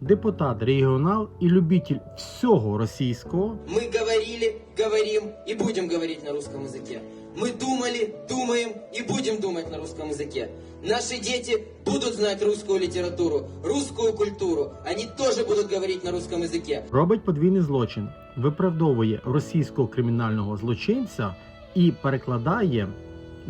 депутат, регіонал і любитель всього російського. Мы говорили, говорим и будем говорить на русском языке. Мы думали, думаем и будем думать на русском языке. Наши дети будут знать русскую литературу, русскую культуру. Они тоже будут говорить на русском языке. робить подвійний злочин, виправдовує російського кримінального злочинця і перекладає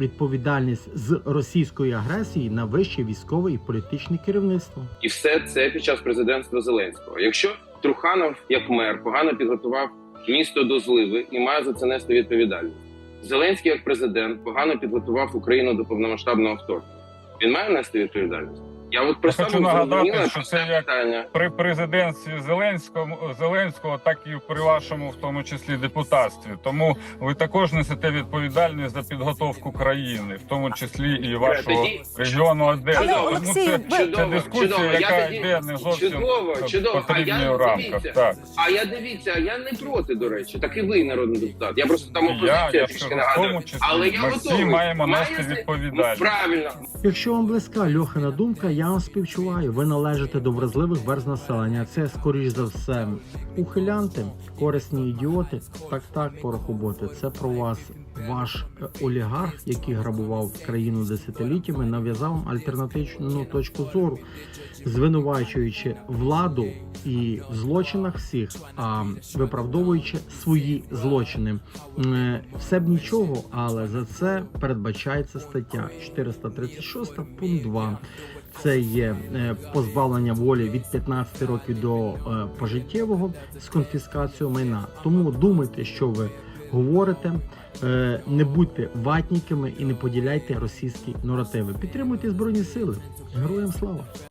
відповідальність з російської агресії на вище військове і політичне керівництво. І все це під час президентства Зеленського. Якщо Труханов, як мер, погано підготував місто до зливи і має за це нести відповідальність. Зеленський, як президент, погано підготував Україну до повномасштабного вторгнення. Він має нести відповідальність. Я от про хочу нагадати, що це як питання. при президентстві Зеленського Зеленського, так і при вашому, в тому числі депутатстві. Тому ви також несете відповідальність за підготовку країни, в тому числі і вашого Тоді- регіону Одеси. Але, Тому Олексій, це, ви- це дискусія, чудово. Я яка тоді- йде не зовсім Чудово, в чудово. А я рамках. дивіться, Так. А я дивіться, я не проти, до речі, так і ви, народний депутат. Я просто там Я, опозиція я трішки скажу, в нагадую. тому числі, Але я ми готовий. всі маємо Має нести відповідальність. Ну, правильно. Якщо вам близька Льохина думка, я вам співчуваю. Ви належите до вразливих верст населення. Це скоріш за все ухилянти, корисні ідіоти. Так, так, порохоботи. Це про вас. Ваш е, олігарх, який грабував країну десятиліттями, нав'язав альтернативну точку зору, звинувачуючи владу і в злочинах всіх, а виправдовуючи свої злочини. Е, Все б нічого, але за це передбачається стаття 436 пункт 2. Це є е, позбавлення волі від 15 років до пожиттєвого з конфіскацією майна. Тому думайте, що ви говорите, е, не будьте ватниками і не поділяйте російські наративи. Підтримуйте збройні сили. Героям слава!